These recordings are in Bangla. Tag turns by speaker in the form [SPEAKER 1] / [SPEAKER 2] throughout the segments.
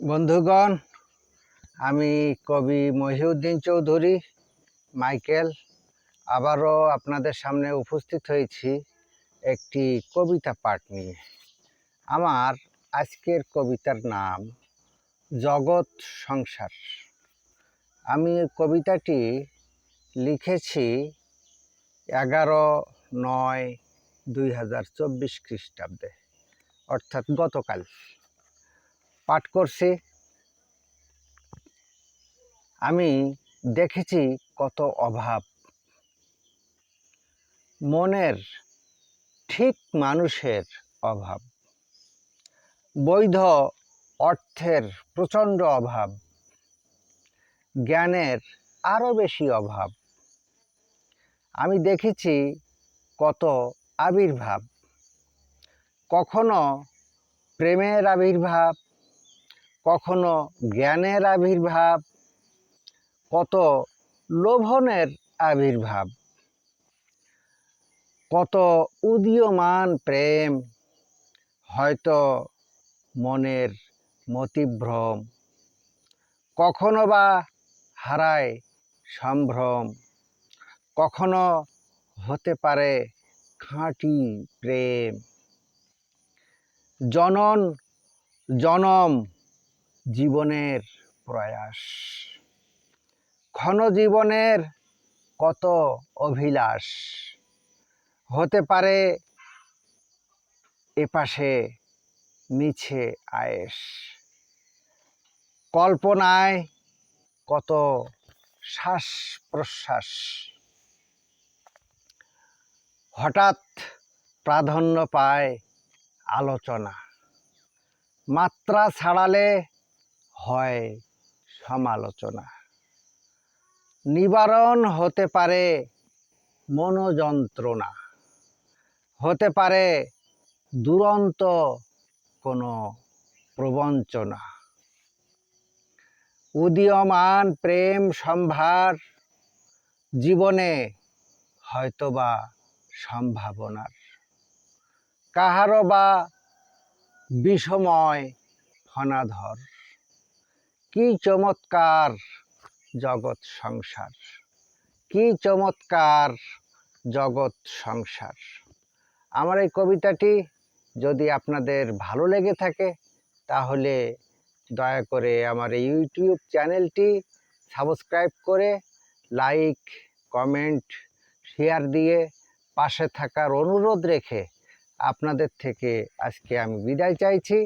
[SPEAKER 1] বন্ধুগণ, আমি কবি মহিউদ্দিন চৌধুরী, মাইকেল, আবারও আপনাদের সামনে উপস্থিত হয়েছি একটি কবিতা পাঠ নিয়ে। আমার আজকের কবিতার নাম জগৎ সংসার। আমি কবিতাটি লিখেছি এগারো নয় দুই হাজার চব্বিশ খ্রিস্টাব্দে, অর্থাৎ গতকাল। পাঠ করছে। আমি দেখেছি কত অভাব। মনের ঠিক মানুষের অভাব। বৈধ অর্থের প্রচণ্ড অভাব। জ্ঞানের আরও বেশি অভাব। আমি দেখেছি কত আবির্ভাব। কখনো প্রেমের আবির্ভাব কখনো জ্ঞানের আবির্ভাব, কত লোভনের আবির্ভাব, কত উদীয়মান প্রেম, হয়তো মনের মতিভ্রম, কখনো বা হারায় সম্ভ্রম, কখনো হতে পারে খাঁটি প্রেম। জনন, জনম জীবনের প্রয়াস। ক্ষণ জীবনের কত অভিলাষ। হতে পারে এপাশে মিছে আয়েস কল্পনায় কত শ্বাস প্রশ্বাস হঠাৎ প্রাধান্য পায় আলোচনা। মাত্রা ছাড়ালে হয় সমালোচনা। নিবারণ হতে পারে মনোযন্ত্রণা। হতে পারে দুরন্ত কোনো প্রবঞ্চনা। উদীয়মান প্রেম সম্ভার জীবনে হয়তোবা সম্ভাবনার। কাহারও বা বিষময় ফনাধর। কি চমৎকার জগৎ সংসার? কি চমৎকার জগৎ সংসার? আমার এই কবিতাটি যদি আপনাদের ভালো লেগে থাকে, তাহলে দয়া করে আমার এই ইউটিউব চ্যানেলটি সাবস্ক্রাইব করে লাইক, কমেন্ট, শেয়ার দিয়ে পাশে থাকার অনুরোধ রেখে আপনাদের থেকে আজকে আমি বিদায় চাইছি।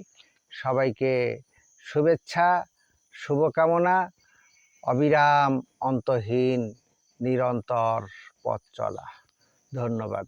[SPEAKER 1] সবাইকে শুভেচ্ছা শুভকামনা। অবিরাম অন্তহীন নিরন্তর পথ চলা। ধন্যবাদ।